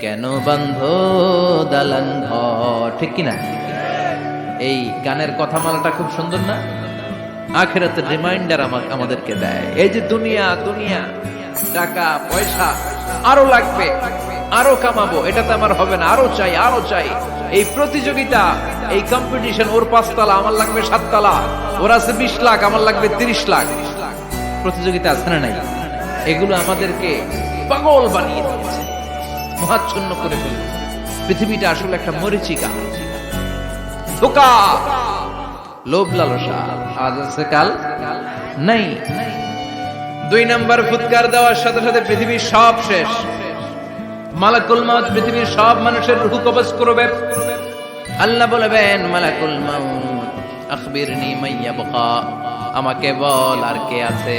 কেন বন্ধ দালান ঘর? ঠিক কিনা? এই গানের কথা কথামালাটা খুব সুন্দর না? আখেরাতের রিমাইন্ডার আমাদেরকে দেয়। এই যে দুনিয়া দুনিয়া, টাকা, পয়সা, আরও লাগবে, আরও কামাবো, এটা তো আমার হবে না। আরও চাই আরও চাই। এই প্রতিযোগিতা, এই কম্পিটিশন ওর পাঁচতলা, আমার লাগবে সাততলা। ওর আছে বিশ লাখ, আমার লাগবে তিরিশ লাখ। প্রতিযোগিতা আছে না নাই? এগুলো আমাদেরকে পাগল বানিয়ে দিয়েছে। মহাচ্ছন্ন করে ফেলেছে পৃথিবীটা আসলে একটা মরিচিকা। ধোকা লোভ লালসা। আজ আছে, কাল নাই। দুই নাম্বার ফুৎকার দেওয়ার সাথে সাথে পৃথিবীর সব শেষ। মালাকুল মাউত পৃথিবীর সব মানুষের রুহু কবজ করবে। আল্লাহ বলবেন, মালাকুল মাউত, আখবিরনি মাইয়া বকা আমাকে বল আর কে আছে।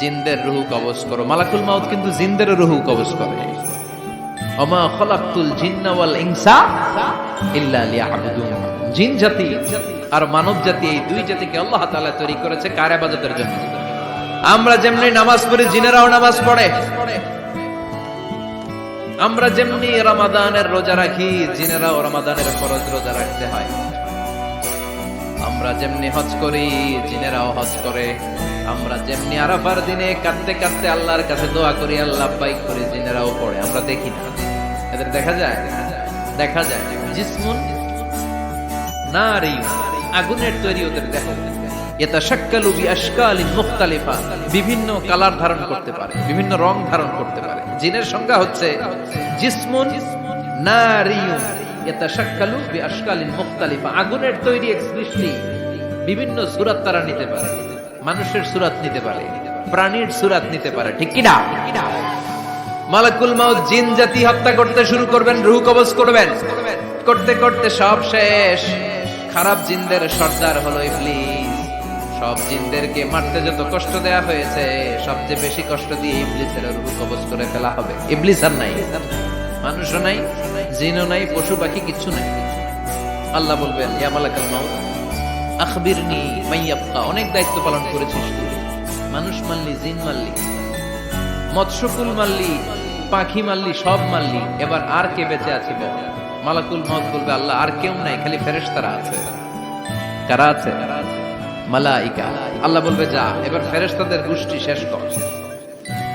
জিনদের রুহু কবজ করো। মালাকুল মাউত কিন্তু জিনদের রুহু কবজ করে। অমা খলাকতুল জিন্না ওয়াল ইনসা ইল্লা লিয়াবুদুন। জিন জাতি আর মানব জাতি এই দুই জাতিকে আল্লাহ তাআলা তৈরি করেছে কার ইবাদতের জন্য? আমরা যেমনি নামাজ পড়ি, জিনেরাও নামাজ পড়ে। আমরা যেমনি রমাদানের রোজা রাখি, জিনেরাও রমাদানের ফরজ রোজা রাখতে হয়। আমরা যেমনি হজ করি, জিনেরাও হজ করে। আমরা যেমনি আরাফার দিনে কাঁদতে কাঁদতে আল্লাহর কাছে দোয়া করি, আল্লাহ বাইক করি জিনেরাও পড়ে, আমরা দেখি না। এদের দেখা যায়? দেখা যায়। জিসমুন, নারী, আগুনের তৈরি ওদের দেখো এটা শাক্কালু বি মুখতালিফা, বিভিন্ন কালার ধারণ করতে পারে, বিভিন্ন রং ধারণ করতে পারে। জিনের সংজ্ঞা হচ্ছে জিসমুন, নারিয়ুন। বি আশকালিন আগুনের তৈরি এক সৃষ্টি বিভিন্ন সুরাত তারা নিতে পারে, মানুষের সুরাত নিতে পারে, প্রাণীর সুরাত নিতে পারে, ঠিক কিনা? মালাকুল মাউত জিন জাতি হত্যা করতে শুরু করবেন, রুহ কবজ করবেন। করতে করতে সব শেষ। খারাপ জিনদের সর্দার হলো ইবলিস। সব জিনদেরকে মারতে যত কষ্ট দেয়া হয়েছে, সবচেয়ে বেশি কষ্ট দিয়ে ইবলিসের রুহ কবজ করে ফেলা হবে। ইবলিস আর নাই। মানুষও নাই, জিনও নাই, পশু পাখি কিচ্ছু নাই। আল্লাহ বলবেন, ইয়া মালাকুল মাউত, আখবিরনি মাইয়াবকা। অনেক দায়িত্ব পালন করেছিস তুই। মানুষ মারলি, জিন মারলি, মৎস্যকুল মারলি, পাখি মারলি, সব মারলি। এবার আর কে বেঁচে আছে বল? মালাকুল মত বলবে, আল্লাহ, আর কেউ নাই, খালি ফেরেশতারা আছে। কারা আছে? মালাইকা। আল্লাহ বলবে, যা, এবার ফেরেশতাদের গোষ্ঠী শেষ কর।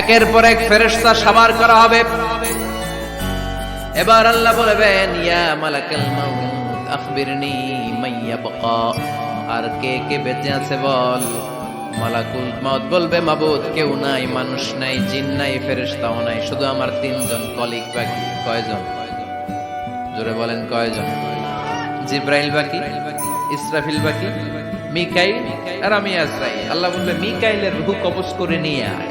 একের পর এক ফেরেশতা সাবার করা হবে। এবার আল্লাহ বলবেন, ইয়া মালাকাল মাউত, আখবিরনি মাইয়া বাকা আর কে কে বেঁচে আছে বল? মালাকুল মাউত বলবে, মাবুদ, কেউ নাই, মানুষ নাই, জিন নাই, ফেরেশতাও নাই, শুধু আমার তিনজন কলিগ বাকি, কয়জন? জোরে বলেন, কয়জন? জিব্রাইল বাকি, ইসরাফিল বাকি, মিকাইল আর আমি আজরাইল। আল্লাহ বলবে, মিকাইলের রুহ কবজ করে নিয়ে আয়।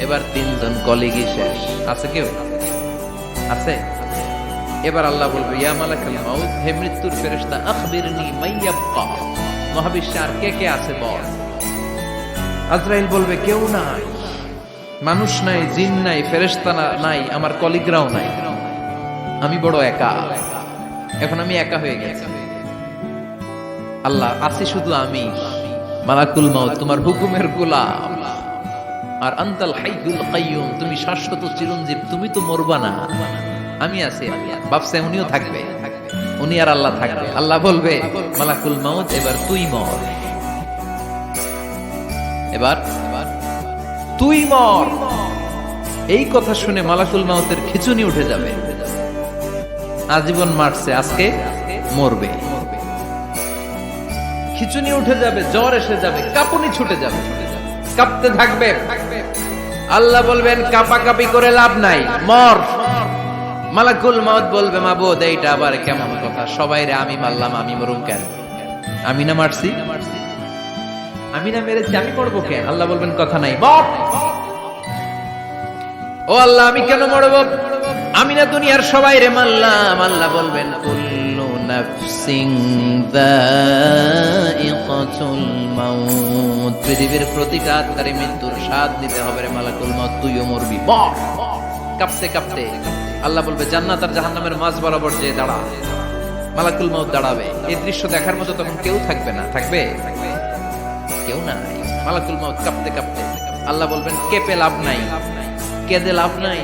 এবার তিনজন কলিগই শেষ। আছে কেউ? আছে? এবার আল্লাহ বলবে, ইয়া মালাকাল মাউত, হে মৃত্যুর ফেরেশতা, আখবিরনি মাইয়াবকা মহাবিশ্বে আর কে কে আছে বল? আজরাইল বলবে, কেউ নাই। মানুষ নাই, জিন নাই, ফেরেশতা নাই, আমার কলিগরাও নাই। আমি বড় একা। এখন আমি একা হয়ে গেছি। আল্লাহ, আছি শুধু আমি। মালাকুল মাউত, তোমার হুকুমের গোলাম। আর আন্তাল হাইয়ুল কাইয়ুম, তুমি শাশ্বত চিরঞ্জীব, তুমি তো মরবা না। আমি আছি বাপসে উনিও থাকবে। উনি আর আল্লাহ থাকবে। আল্লাহ বলবে, মালাকুল মাউত, এবার তুই মর। এবার, তুই মর। এই কথা শুনে মালাকুল মাউতের খিচুনি উঠে যাবে। আজীবন মারছে, আজকে মরবে। খিচুনি উঠে যাবে, জ্বর এসে যাবে, কাঁপুনি ছুটে যাবে। কাঁপতে থাকবে। আল্লাহ বলবেন, কাপাকাপি করে লাভ নাই, মর। মালাকুল মাউত বলবে, মাবুদ, এইটা আবার কেমন কথা? সবাই রে, আমি মারলাম, আমি মরুম কেন? আমি না মারছি? আমি না মেরেছি, আমি মরবো কেন? আল্লাহ বলবেন, কথা নাই, মর। ও আল্লাহ, আমি কেন মরব? আমি না দুনিয়ার সবাই রে মারলাম, আল্লাহ বলবেন কুল্লু নাফসিং যায়িকাতুল মাউত। পৃথিবীর প্রতিটা আত্মারে মৃত্যুর স্বাদ নিতে হবে রে মালাকুল মাউত তুইও মরবি মর কাঁপতে কাঁপতে আল্লাহ বলবে, জান্নাত আর জাহান্নামের মাঝ বরাবর যে দাঁড়া, মালাকুল মাউত দাঁড়াবে। এই দৃশ্য দেখার মতো তখন কেউ থাকবে না। থাকবে? কেউ নাই। মালাকুল মাউত কাঁপতে কাঁপতে আল্লাহ বলবেন, কেঁপে লাভ নাই। কেঁদে লাভ নাই।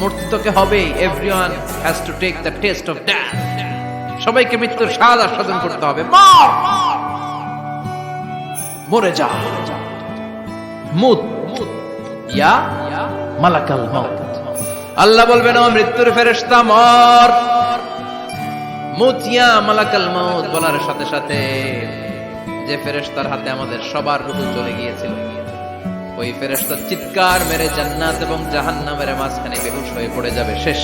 মরতে তোকে হবে, everyone has to take the test of death সবাইকে মৃত্যুর স্বাদ আস্বাদন করতে হবে। মর যা। ইয়া মালাকাল আল্লাহ বলবেন, ও মৃত্যুর ফেরেশতা, মর। মুতিয়া মালাকাল মাউত বলার সাথে সাথে যে ফেরেশতার হাতে আমাদের সবার রূহ চলে গিয়েছিল, ওই ফেরেশতা চিৎকার মেরে জান্নাত এবং জাহান্নামের মাঝখানে বেহুশ হয়ে পড়ে যাবে শেষ।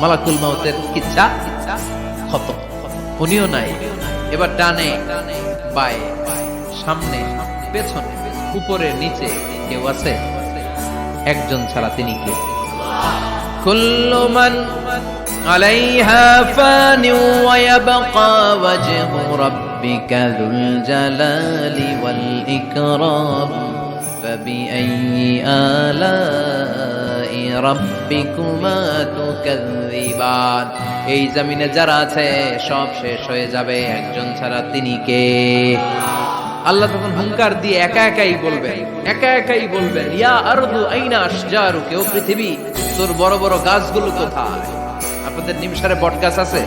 মালাকুল মাউতের ইচ্ছা ক্ষত উনিও নাই এবার ডানে বায়ে সামনে পেছনে উপরে নিচে কেউ আছে একজন ছাড়া তিনি কে كل من عليها فان ويبقى وجه ربك ذو الجلال والإكرام فبأي آلاء ربكما تكذبان এই জমিনে যারা আছে, সব শেষ হয়ে যাবে। একজন ছাড়া তিনি কে? আল্লাহ তখন হুঙ্কার দিয়ে একা একাই বলবেন, একা একাই বলবেন, ইয়া আরদু আইনা আশজারু কেউ পৃথিবী, তোর বড় বড় গাছগুলো কোথায়? আপনাদের নিমসারে বট গাছ আছে?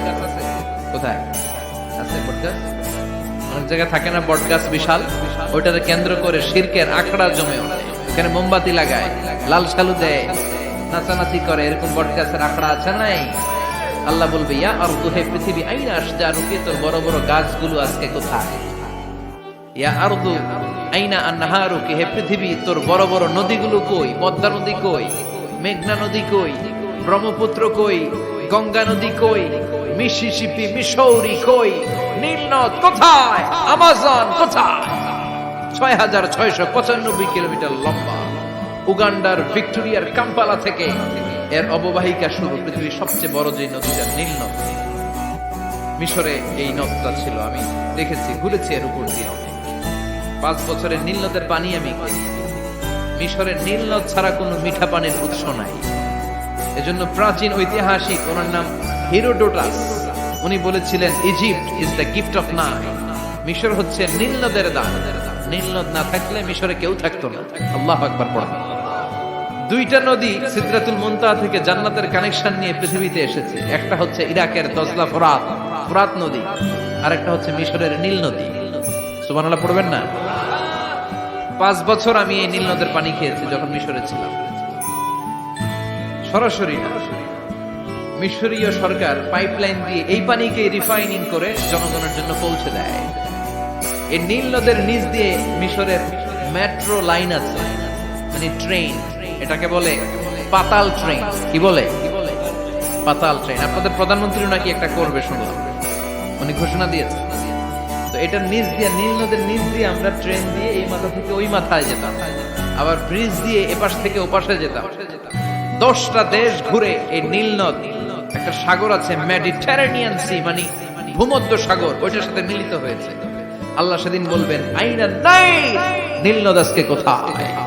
কোথায়? আছে বট গাছ? অনেক জায়গায় থাকে না বট গাছ বিশাল? ওইটাকে কেন্দ্র করে শিরকের আখড়া জমে ওঠে। এখানে মোমবাতি লাগায়, লাল সালু দেয়, নাচানাচি করে, এরকম বট গাছের আখড়া আছে নাই? আল্লাহ বলবে, ইয়া আরদু, হে পৃথিবী, আইনা আশজারু কে তোর বড় বড় গাছগুলো আজকে কোথায়? ইয়া আরদু, আইনা হে পৃথিবী, তোর বড় বড় নদীগুলো কই? পদ্মা নদী কই? মেঘনা নদী কই? ব্রহ্মপুত্র কই? গঙ্গা নদী কই? মিসিসিপি মিসৌরি কই? নীলনদ কোথায়? আমাজন কোথায়? ছয় হাজার ছয়শো পঁচানব্বই কিলোমিটার লম্বা উগান্ডার ভিক্টোরিয়ার কাম্পালা থেকে এর অববাহিকা শুরু পৃথিবীর সবচেয়ে বড় যে নদীটা, নীল নদ। মিশরে এই নদটা ছিল, আমি দেখেছি ঘুরেছি এর উপর দিয়ে। পাঁচ বছরের নীল নদের পানি আমি মিশরের নীল নদ ছাড়া কোনো মিঠা পানির উৎস নাই। এজন্য প্রাচীন ঐতিহাসিক, ওনার নাম হিরোডোটাস। উনি বলেছিলেন, Egypt is the gift of Nile মিশর হচ্ছে নীল নদের দান। নীল নদ না থাকলে মিশরে কেউ থাকতো না। আল্লাহ আকবার পড়া। দুইটা নদী সিদ্রাতুল মুনতাহা থেকে জান্নাতের কানেকশন নিয়ে পৃথিবীতে এসেছে। একটা হচ্ছে ইরাকের দজলা ফোরাত ফোরাত নদী। আর একটা হচ্ছে মিশরের নীল নদী। সুবহানাল্লাহ, পড়বেন না? পাঁচ বছর আমি এই নীল নদের পানি খেয়েছি যখন মিশরে ছিলাম। সরাসরি মিশরীয় সরকার পাইপলাইন দিয়ে এই পানিকে রিফাইনিং করে জনগণের জন্য পৌঁছে দেয়। এই নীল নদের নিচ দিয়ে মিশরের মেট্রো লাইন আছে মানে ট্রেন এটাকে বলে পাতাল ট্রেন কি বলে? পাতাল ট্রেন আপনাদের প্রধানমন্ত্রী নাকি একটা করবে, শুনলাম। উনি ঘোষণা দিয়েছে তো এটা দিয়ে, নীল নদের দিয়ে আমরা ট্রেন দিয়ে এই মাথা থেকে ওই মাথায় যেতাম। আবার ব্রিজ দিয়ে এপাশ থেকে ওপাশে যেতাম। দশটা দেশ ঘুরে এই নীল নদ, একটা সাগর আছে মেডিটেরেনিয়ান সি মানে ভূমধ্য সাগর, ওইটার সাথে মিলিত হয়েছে। আল্লাহ সেদিন বলবেন, আইনা নাই নীল নদ আজকে কোথায়?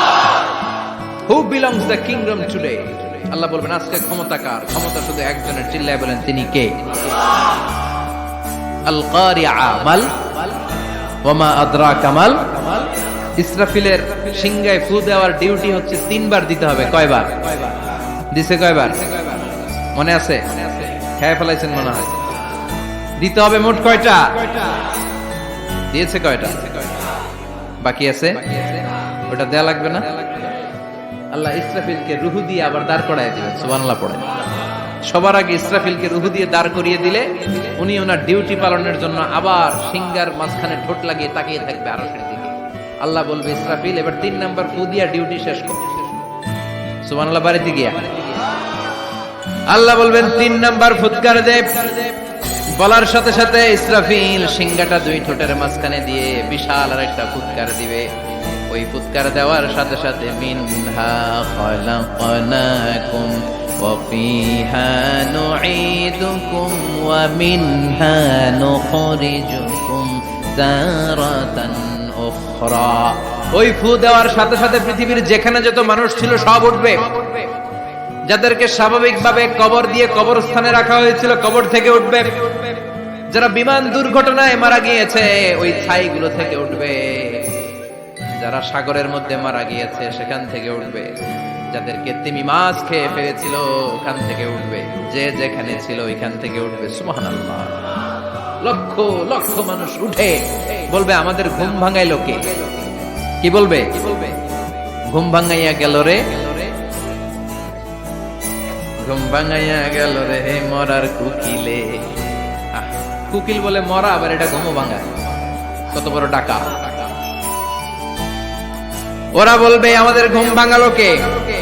Who belongs the kingdom today আল্লাহ বলবেন, আজকে ক্ষমতা কার? ক্ষমতা শুধু একজনের, চিল্লায় বলেন, তিনি কে? আল মাল ওমা আদরা কামাল ইসরাফিলের সিংগায় ফু দেওয়ার ডিউটি হচ্ছে তিনবার দিতে হবে। কয়বার? দিছে কয়বার? মনে আছে? খেয়ে ফেলাইছেন মনে হয়। দিতে হবে মোট কয়টা? দিয়েছে কয়টা? বাকি আছে? ওটা দেয়া লাগবে না? আল্লাহ ইসরাফিলকে রুহু দিয়ে আবার দাঁড় করায় দিবেন সুবহানাল্লাহ পড়ে। সবার আগে ইসরাফিলকে রুহু দিয়ে দাঁড় করিয়ে দিলে, উনি ওনার ডিউটি পালনের জন্য আবার সিঙ্গার মাঝখানে ঠোঁট লাগিয়ে তাকিয়ে থাকবে আরও দিকে। আল্লাহ বলবে, ইসরাফিল, এবার তিন নাম্বার ফু দিয়া ডিউটি শেষ কর। বাড়িতে গিয়া। আল্লাহ বলবেন, তিন নাম্বার ফুৎকার দে। বলার সাথে সাথে ইসরাফিল সিংগাটা দুই ঠোঁটের মাঝখানে দিয়ে বিশাল আর একটা ফুৎকার দিবে। ওই ফুৎকার দেওয়ার সাথে সাথে মিনহা খলাকনাকুম وفيها نعيدكم ومنها نخرجكم تارة أخرى ওই ফু দেওয়ার সাথে সাথে পৃথিবীর যেখানে যত মানুষ ছিল সব উঠবে যাদেরকে স্বাভাবিকভাবে কবর দিয়ে কবরস্থানে রাখা হয়েছিল কবর থেকে উঠবে যারা বিমান দুর্ঘটনায় মারা গিয়েছে ওই ছাইগুলো থেকে উঠবে যারা সাগরের মধ্যে মারা গিয়েছে, সেখান থেকে উঠবে। যাদেরকে তিমি মাছ খেয়ে ফেলেছিল, ওখান থেকে উঠবে। যে যেখানে ছিল, ওইখান থেকে উঠবে। সুবহানাল্লাহ। লক্ষ লক্ষ মানুষ উঠে। বলবে, আমাদের ঘুম ভাঙাইলো কে? কি বলবে? ঘুম ভাঙাইয়া গেল রে। ঘুম ভাঙাইয়া গেল রে মরার কুকিলে। কুকিল বলে মরা, আবার এটা ঘুমো ভাঙায়। কত বড় ডাকা ওরা বলবে আমাদের ঘুম ভাঙালো কে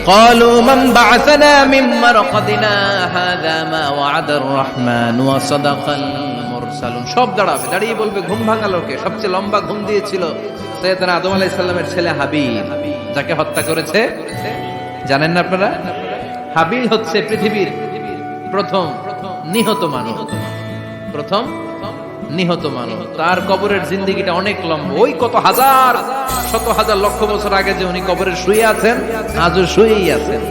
قالوا من بعثنا من مرقدنا هذا ما وعد الرحمن وصدق المرسلون সব দাঁড়াবে দাঁড়িয়ে বলবে ঘুম ভাঙালো কে সবচেয়ে লম্বা ঘুম দিয়েছিল সৈয়দনা আদম আলাইহিস সালামের ছেলে হাবিল যাকে হত্যা করেছে জানেন না আপনারা হাবিল হচ্ছে পৃথিবীর প্রথম নিহত মানব প্রথম নিহত মানুষ। তার কবরের জিন্দিগিটা অনেক লম্বা। ওই কত হাজার, শত হাজার লক্ষ বছর আগে যে উনি কবরে শুয়ে আছেন, আজও শুয়েই আছেন।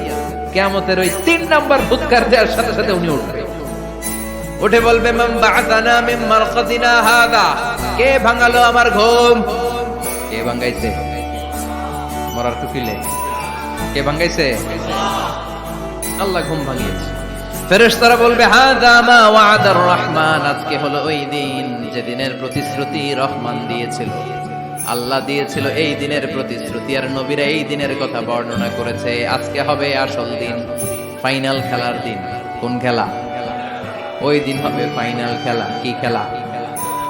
কেমতের ওই তিন নাম্বার ফুৎকার দেওয়ার সাথে সাথে উনি উঠবে উঠে বলবে কে ভাঙালো আমার ঘুম? কে ভাঙাইছে? মরার টুকিলে কে ভাঙাইছে? আল্লাহ ঘুম ভাঙিয়েছে। ফেরেশতারা বলবে হাদা মা ওয়াদার রহমান, আজকে হলো ওই দিন যে দিনের প্রতিশ্রুতি রহমান দিয়েছিল। আল্লাহ দিয়েছিল এই দিনের প্রতিশ্রুতি আর নবীরা এই দিনের কথা বর্ণনা করেছে। আজকে হবে আসল দিন, ফাইনাল খেলার দিন। কোন খেলা? ওই দিন হবে ফাইনাল খেলা। কি খেলা?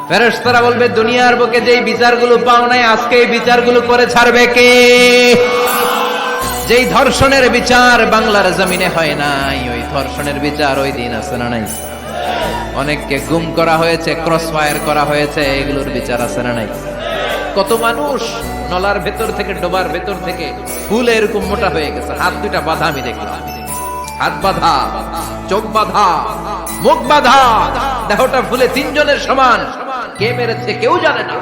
ফেরেশতারা বলবে, দুনিয়ার বুকে যেই বিচারগুলো পাও নাই, আজকে এই বিচারগুলো করে ছাড়বে কে? যেই ধর্ষণের বিচার বাংলার জমিনে হয় নাই, ওই ধর্ষণের বিচার ওই দিন আছে না নাই? অনেককে গুম করা হয়েছে ক্রস ফায়ার করা হয়েছে, এগুলোর বিচার আছে না নাই? কত মানুষ নলার ভেতর থেকে, ডোবার ভেতর থেকে ফুল এরকম মোটা হয়ে গেছে। হাত দুটা বাধা আমি দেখলাম। হাত বাধা, চোখ বাধা, মুখ বাঁধা, দেহটা ফুলে তিনজনের সমান। কে মেরেছে কেউ জানে না।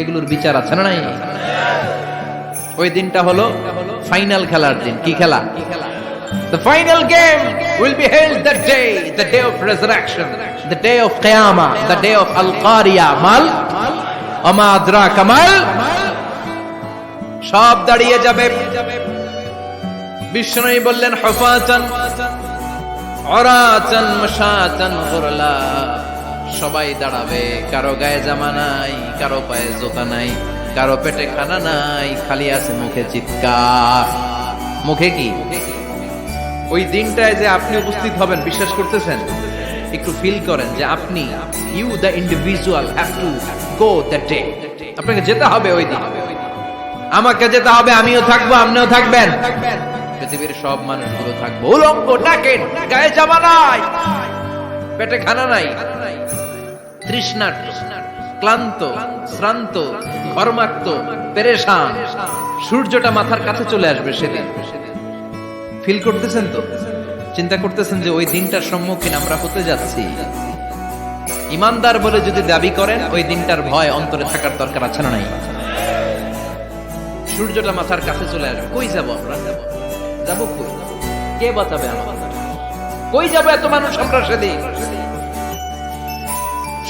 এগুলোর বিচার আছে না নাই? ওই দিনটা হলো ফাইনাল খেলার দিন কি খেলা The final game will be held that day, the day of resurrection, the day of Qiyamah, the day of Al-Qariya. Mal? Ama adraka mal? সব দাঁড়িয়ে যাবে বিষ্ণু বললেন হফাচান অরাচান মশাচান সবাই দাঁড়াবে কারও গায়ে জামা নাই কারও পায়ে জোতা নাই কারও পেটে খানা নাই, খালি আছে মুখে চিৎকার। মুখে কি? ওই দিনটায় যে আপনি উপস্থিত হবেন, বিশ্বাস করতেছেন? একটু ফিল করেন যে আপনি you the individual have to go the day আপনাকে যেতে হবে ওই দিন। আমাকে যেতে হবে, আমিও থাকব, আপনিও থাকবেন। পৃথিবীর সব মানুষগুলো থাকব। উলঙ্গ নাকেট গায়ে জামা নাই। পেটে খানা নাই। তৃষ্ণার ক্লান্ত, শ্রান্ত ঘর্মাক্ত পেরেশান। সূর্যটা মাথার কাছে চলে আসবে সেদিন। ফিল করতেছেন তো? চিন্তা করতেছেন যে ওই দিনটার সম্মুখীন আমরা হতে যাচ্ছি। ইমানদার বলে যদি দাবি করেন, ওই দিনটার ভয় অন্তরে থাকার দরকার আছে না নাই? সূর্যটা মাথার কাছে চলে আসবে। কই যাব আমরা? যাব কই? কে বাঁচাবে আমার কই যাবে এত মানুষ আমরা সেদিন?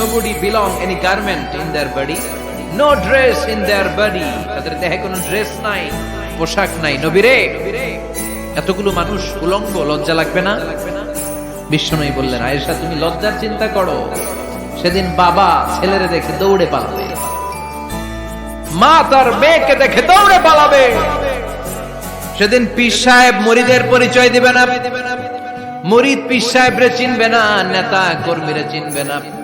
Nobody belong any garment in their body. No dress in their body. তাদের দেহে কোনো ড্রেস নাই, পোশাক নাই। নবীরে, এতগুলো মানুষ উলঙ্গ, লজ্জা লাগবে না? বিষ্ণুই বললেন, আয়েশা, তুমি লজ্জার চিন্তা করো। সেদিন বাবা ছেলেরে দেখে দৌড়ে পালাবে। মা তার মেয়েকে দেখে দৌড়ে পালাবে। সেদিন পীর সাহেব মরিদের পরিচয় দিবে না। মরিদ পীর সাহেবরে চিনবে না, নেতা কর্মীরা চিনবে না।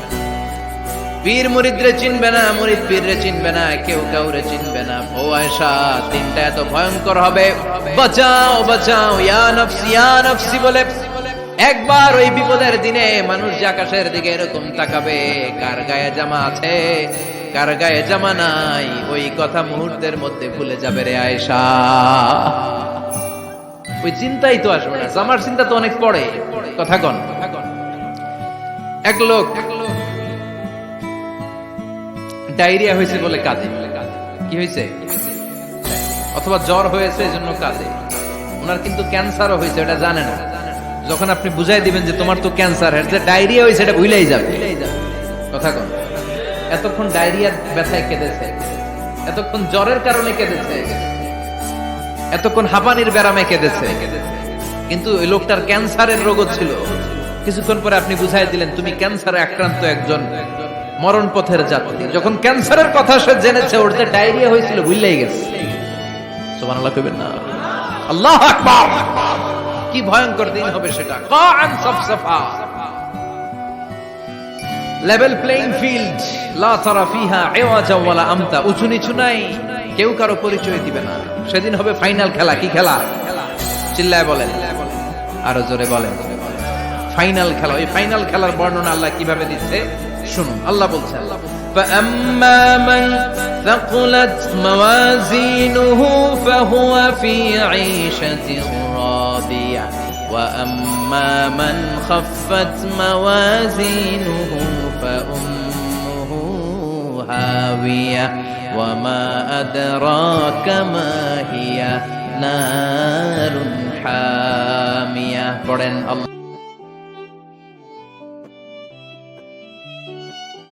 পীর মুরিদরে চিনবে না, মুরিদ পীররে চিনবে না, কেউ কাউরে চিনবে না। ও আয়সা দিনটা এত ভয়ঙ্কর হবে। বাঁচাও বাঁচাও, ইয়া বলে। একবার ওই বিপদের দিনে মানুষ আকাশের দিকে এরকম তাকাবে, কার গায়ে জামা আছে, কার গায়ে জামা নাই, ওই কথা মুহূর্তের মধ্যে ভুলে যাবে রে আয়সা ওই চিন্তাই তো আসবে না, জামার চিন্তা তো অনেক পড়ে, কথা কন। এক লোক ডায়রিয়া হয়েছে বলে কাঁদে। কি হয়েছে? অথবা জ্বর হয়েছে এই জন্য কাঁদে। ওনার কিন্তু ক্যান্সারও হয়েছে এটা জানে না। যখন আপনি বুঝাই দিবেন যে তোমার তো ক্যান্সার যে ডায়রিয়া হয়েছে এটা ভুলেই যাবে। কথা কন। এতক্ষণ ডায়রিয়ার ব্যথায় কেঁদেছে। এতক্ষণ জ্বরের কারণে কেঁদেছে। এতক্ষণ হাঁপানির ব্যারামে কেঁদেছে। কিন্তু ওই লোকটার ক্যান্সারের রোগও ছিল। কিছুক্ষণ পরে আপনি বুঝাই দিলেন, তুমি ক্যান্সারে আক্রান্ত একজন। মরণ পথের যাত্রী। যখন ক্যান্সারের কথা সে জেনেছে, ওর যে ডায়রিয়া হয়েছিল ভুললেই গেছে। সুবহানাল্লাহ কইবেন না। আল্লাহ কি ভয়ঙ্কর দিন হবে সেটা। কান সাফসাফা লেভেল প্লেইং ফিল্ড লা তারা ফিহা আমতা। উঁচু নিচু নাই, কেউ কারও পরিচয় দিবে না। সেদিন হবে ফাইনাল খেলা, কি খেলা? চিল্লায় বলেন। আরও জোরে বলেন। ফাইনাল খেলা, ওই ফাইনাল খেলার বর্ণনা আল্লাহ কীভাবে দিচ্ছে? শুনুন আল্লাহ বলছেন فأما من ثقلت موازينه فهو في عيشة راضية وأما من خفت موازينه فأمه هاوية وما أدراك ما هي نار حامية قرن الله